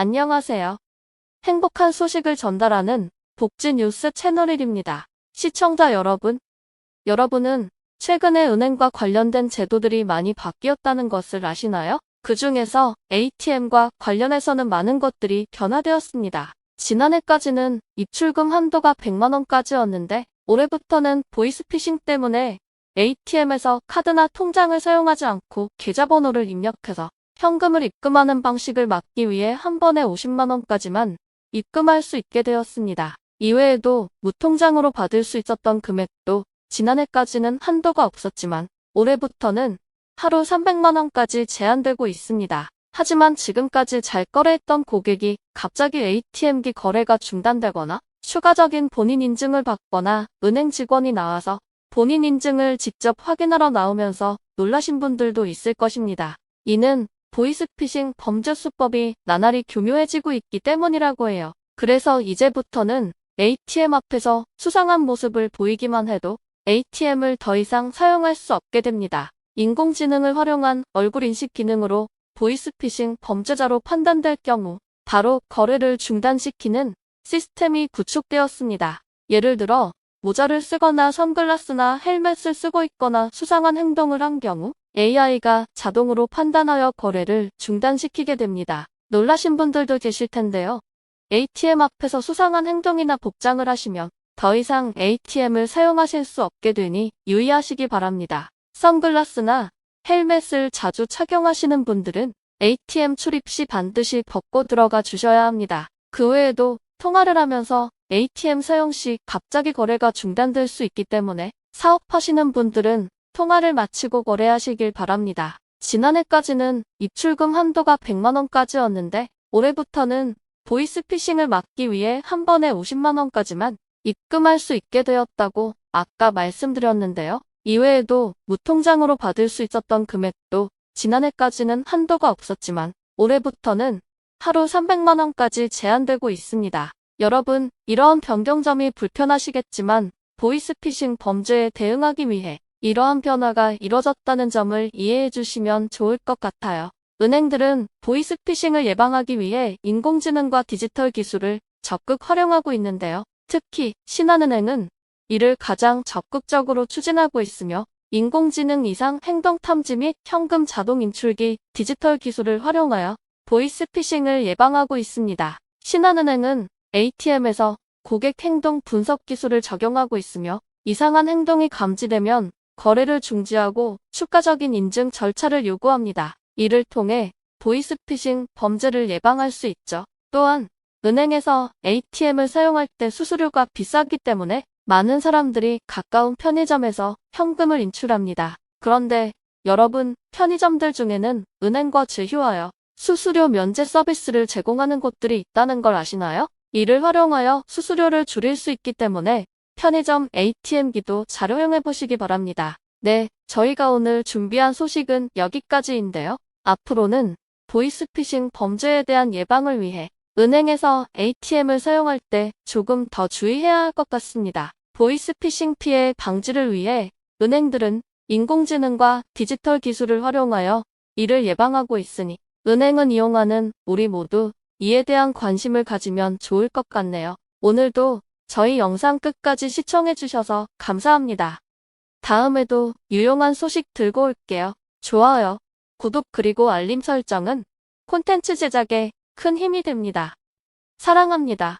안녕하세요. 행복한 소식을 전달하는 복지 뉴스 채널 1입니다. 시청자 여러분, 여러분은 최근에 은행과 관련된 제도들이 많이 바뀌었다는 것을 아시나요? 그 중에서 ATM과 관련해서는 많은 것들이 변화되었습니다. 지난해까지는 입출금 한도가 100만원까지였는데 올해부터는 보이스피싱 때문에 ATM에서 카드나 통장을 사용하지 않고 계좌번호를 입력해서 현금을 입금하는 방식을 막기 위해 한 번에 50만원까지만 입금할 수 있게 되었습니다. 이외에도 무통장으로 받을 수 있었던 금액도 지난해까지는 한도가 없었지만 올해부터는 하루 300만원까지 제한되고 있습니다. 하지만 지금까지 잘 거래했던 고객이 갑자기 ATM기 거래가 중단되거나 추가적인 본인 인증을 받거나 은행 직원이 나와서 본인 인증을 직접 확인하러 나오면서 놀라신 분들도 있을 것입니다. 이는 보이스피싱 범죄 수법이 나날이 교묘해지고 있기 때문이라고 해요. 그래서 이제부터는 ATM 앞에서 수상한 모습을 보이기만 해도 ATM을 더 이상 사용할 수 없게 됩니다. 인공지능을 활용한 얼굴 인식 기능으로 보이스피싱 범죄자로 판단될 경우 바로 거래를 중단시키는 시스템이 구축되었습니다. 예를 들어 모자를 쓰거나 선글라스나 헬멧을 쓰고 있거나 수상한 행동을 한 경우 AI가 자동으로 판단하여 거래를 중단시키게 됩니다. 놀라신 분들도 계실 텐데요. ATM 앞에서 수상한 행동이나 복장을 하시면 더 이상 ATM을 사용하실 수 없게 되니 유의하시기 바랍니다. 선글라스나 헬멧을 자주 착용하시는 분들은 ATM 출입 시 반드시 벗고 들어가 주셔야 합니다. 그 외에도 통화를 하면서 ATM 사용 시 갑자기 거래가 중단될 수 있기 때문에 사업하시는 분들은 통화를 마치고 거래하시길 바랍니다. 지난해까지는 입출금 한도가 100만원까지였는데 올해부터는 보이스피싱을 막기 위해 한 번에 50만원까지만 입금할 수 있게 되었다고 아까 말씀드렸는데요. 이외에도 무통장으로 받을 수 있었던 금액도 지난해까지는 한도가 없었지만 올해부터는 하루 300만원까지 제한되고 있습니다. 여러분, 이러한 변경점이 불편하시겠지만 보이스피싱 범죄에 대응하기 위해 이러한 변화가 이뤄졌다는 점을 이해해 주시면 좋을 것 같아요. 은행들은 보이스피싱을 예방하기 위해 인공지능과 디지털 기술을 적극 활용하고 있는데요. 특히 신한은행은 이를 가장 적극적으로 추진하고 있으며 인공지능 이상 행동 탐지 및 현금 자동 인출기 디지털 기술을 활용하여 보이스피싱을 예방하고 있습니다. 신한은행은 ATM에서 고객 행동 분석 기술을 적용하고 있으며 이상한 행동이 감지되면 거래를 중지하고 추가적인 인증 절차를 요구합니다. 이를 통해 보이스피싱 범죄를 예방할 수 있죠. 또한 은행에서 ATM을 사용할 때 수수료가 비싸기 때문에 많은 사람들이 가까운 편의점에서 현금을 인출합니다. 그런데 여러분 편의점들 중에는 은행과 제휴하여 수수료 면제 서비스를 제공하는 곳들이 있다는 걸 아시나요? 이를 활용하여 수수료를 줄일 수 있기 때문에 편의점 ATM기도 잘 활용해 보시기 바랍니다. 네, 저희가 오늘 준비한 소식은 여기까지인데요. 앞으로는 보이스피싱 범죄에 대한 예방을 위해 은행에서 ATM을 사용할 때 조금 더 주의해야 할 것 같습니다. 보이스피싱 피해 방지를 위해 은행들은 인공지능과 디지털 기술을 활용하여 이를 예방하고 있으니 은행은 이용하는 우리 모두 이에 대한 관심을 가지면 좋을 것 같네요. 오늘도 저희 영상 끝까지 시청해주셔서 감사합니다. 다음에도 유용한 소식 들고 올게요. 좋아요, 구독 그리고 알림 설정은 콘텐츠 제작에 큰 힘이 됩니다. 사랑합니다.